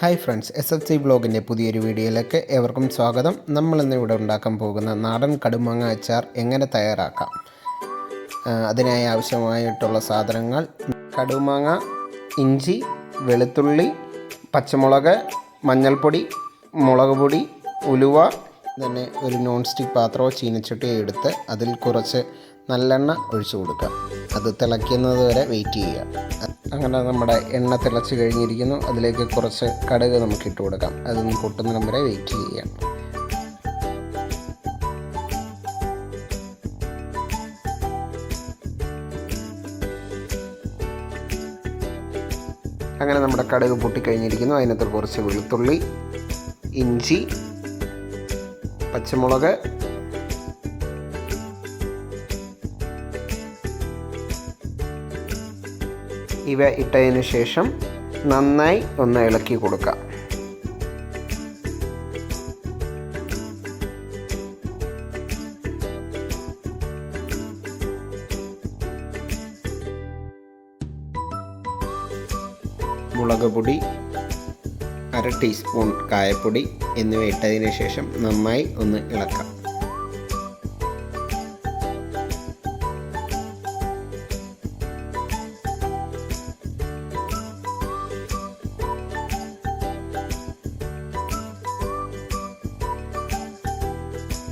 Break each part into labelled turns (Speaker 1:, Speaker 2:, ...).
Speaker 1: Hi friends S F C ബ്ലോഗിന്റെ പുതിയൊരു വീഡിയോയിലേക്ക് ഏവർക്കും സ്വാഗതം. നമ്മളിന്ന് ഇവിടെ ഉണ്ടാക്കാൻ പോകുന്ന നാടൻ കടുമാങ്ങ അച്ചാർ എങ്ങനെ തയ്യാറാക്കാം? അതിനായി ആവശ്യമായിട്ടുള്ള സാധനങ്ങൾ കടുമാങ്ങ ഇഞ്ചി വെളുത്തുള്ളി പച്ചമുളക് മഞ്ഞൾപ്പൊടി മുളക് പൊടി ഉലുവ തന്നെ ഒരു നോൺ സ്റ്റിക്ക് പാത്രമോ ചീനച്ചട്ടിയോ എടുത്ത് അതിൽ കുറച്ച് നല്ലെണ്ണ ഒഴിച്ചു കൊടുക്കുക. അത് തിളയ്ക്കുന്നത് വരെ വെയിറ്റ് ചെയ്യുക. അങ്ങനെ നമ്മുടെ എണ്ണ തിളച്ച് കഴിഞ്ഞിരിക്കുന്നു. അതിലേക്ക് കുറച്ച് കടുക് നമുക്ക് ഇട്ട് കൊടുക്കാം. അതൊന്ന് പൊട്ടുന്നിടം വരെ വെയിറ്റ് ചെയ്യാം അങ്ങനെ നമ്മുടെ കടുക് പൊട്ടിക്കഴിഞ്ഞിരിക്കുന്നു. അതിനകത്ത് കുറച്ച് വെളുത്തുള്ളി ഇഞ്ചി പച്ചമുളക് ഇവ ഇട്ടതിന് ശേഷം നന്നായി ഒന്ന് ഇളക്കി കൊടുക്കുക മുളക് പൊടി അര ടീസ്പൂൺ കായപ്പൊടി എന്നിവ ഇട്ടതിന് ശേഷം നന്നായി ഒന്ന് ഇളക്കാം.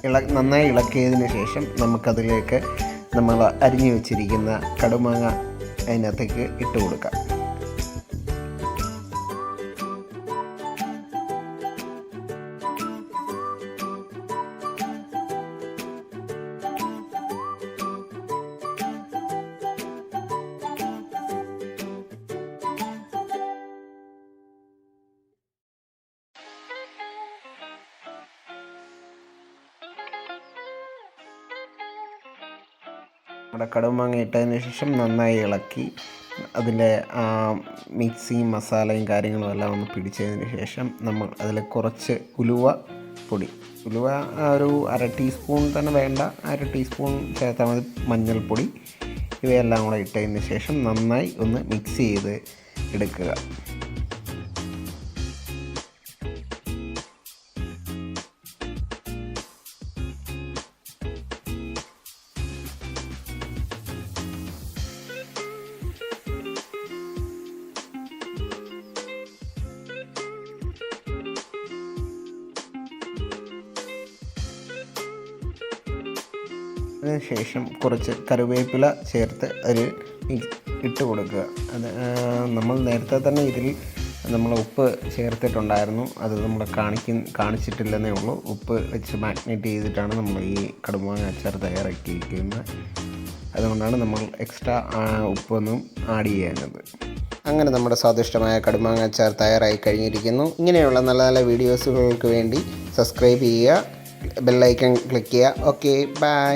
Speaker 1: ഇള നന്നായി ഇളക്കിയതിന് ശേഷം നമുക്കതിലേക്ക് നമ്മൾ അരിഞ്ഞു വെച്ചിരിക്കുന്ന കടുമാങ്ങ അതിനകത്തേക്ക് ഇട്ട് കൊടുക്കാം. നമ്മുടെ കടുമാങ്ങ ഇട്ടതിന് ശേഷം നന്നായി ഇളക്കി അതിലെ ആ മിക്സിയും മസാലയും കാര്യങ്ങളും എല്ലാം ഒന്ന് പിടിച്ചതിന് ശേഷം നമ്മൾ അതിൽ കുറച്ച് ഉലുവ പൊടി. ഉലുവ ഒരു അര ടീസ്പൂൺ തന്നെ വേണ്ട. അര ടീസ്പൂൺ ചേർത്താൽ മതി മഞ്ഞൾപ്പൊടി. ഇവയെല്ലാം കൂടെ ഇട്ടതിന് ശേഷം നന്നായി ഒന്ന് മിക്സ് ചെയ്ത് എടുക്കുക. അതിനുശേഷം കുറച്ച് കറിവേപ്പില ചേർത്ത് അതിൽ ഇട്ട് കൊടുക്കുക. അത് നമ്മൾ നേരത്തെ തന്നെ ഇതിൽ നമ്മൾ ഉപ്പ് ചേർത്തിട്ടുണ്ടായിരുന്നു. അത് നമ്മൾ കാണിക്കും കാണിച്ചിട്ടില്ലെന്നേ ഉള്ളൂ. ഉപ്പ് വെച്ച് മാഗ്നേറ്റ് ചെയ്തിട്ടാണ് നമ്മൾ ഈ കടുമാങ്ങ അച്ചാർ തയ്യാറാക്കിയിരിക്കുന്നത്. അതുകൊണ്ടാണ് നമ്മൾ എക്സ്ട്രാ ഉപ്പൊന്നും ആഡ് ചെയ്യുന്നത് അങ്ങനെ നമ്മുടെ സ്വാദിഷ്ടമായ കടുമാങ്ങ അച്ചാർ തയ്യാറായി കഴിഞ്ഞിരിക്കുന്നു. ഇങ്ങനെയുള്ള നല്ല നല്ല വീഡിയോസുകൾക്ക് വേണ്ടി സബ്സ്ക്രൈബ് ചെയ്യുക ബെല്ലൈക്കൺ ക്ലിക്ക് ചെയ്യുക. Okay bye.